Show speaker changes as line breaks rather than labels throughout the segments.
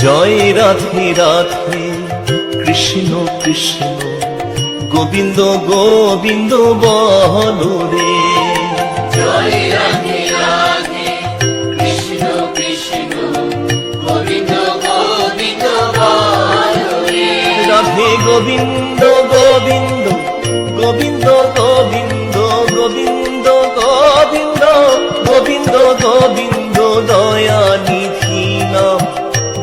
জয় রাধে রাধে কৃষ্ণ কৃষ্ণ গোবিন্দ গোবিন্দ বল রে
জয় রাধে রাধে কৃষ্ণ কৃষ্ণ গোবিন্দ গোবিন্দ বলে
রাধে গোবিন্দ গোবিন্দ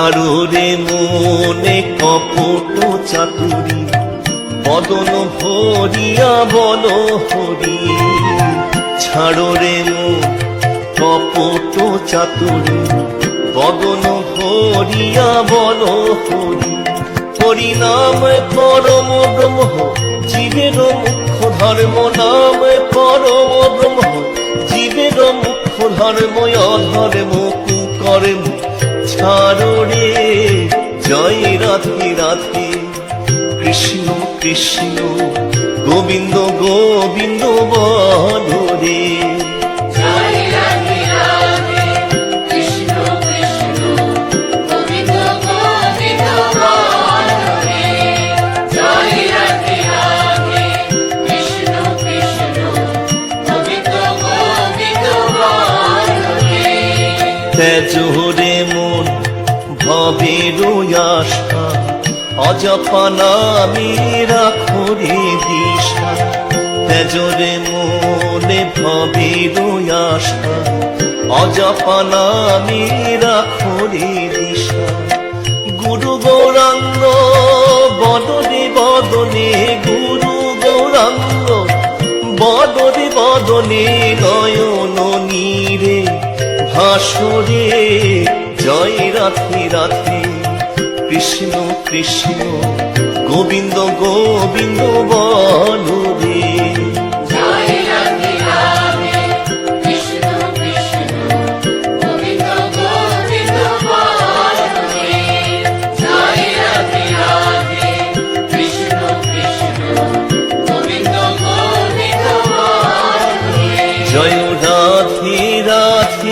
ছাড়ো রে মনে কপট চাতুরি, বদন ভরিয়া বল হরি। ছাড়ো রে মন কপট চাতুরি, বদন ভরিয়া বল হরি। হরি নাম পরম ব্রহ্ম, জীবের মুখ্য ধর্ম নাম পরম ব্রহ্ম। জীবের মুখ্য ধর্ম অধর্ম। সারণে। জয় রাধি রাধি। কৃষ্ণ কৃষ্ণ গোবিন্দ গোবিন্দ
বধরে
তেজ মন ভবের আশা অজপা নামে রাখো রে দিশা তেজরে মনে ভবের আশা অজপা নামে রাখো দিশা গুরু গৌরাঙ্গ, বদনে বদনে, গুরু গৌরাঙ্গ, বদনে বদনে নয়ন নীরে, ভাসরে জয় রাধে রাধে। কৃষ্ণ কৃষ্ণ গোবিন্দ গোবিন্দ বল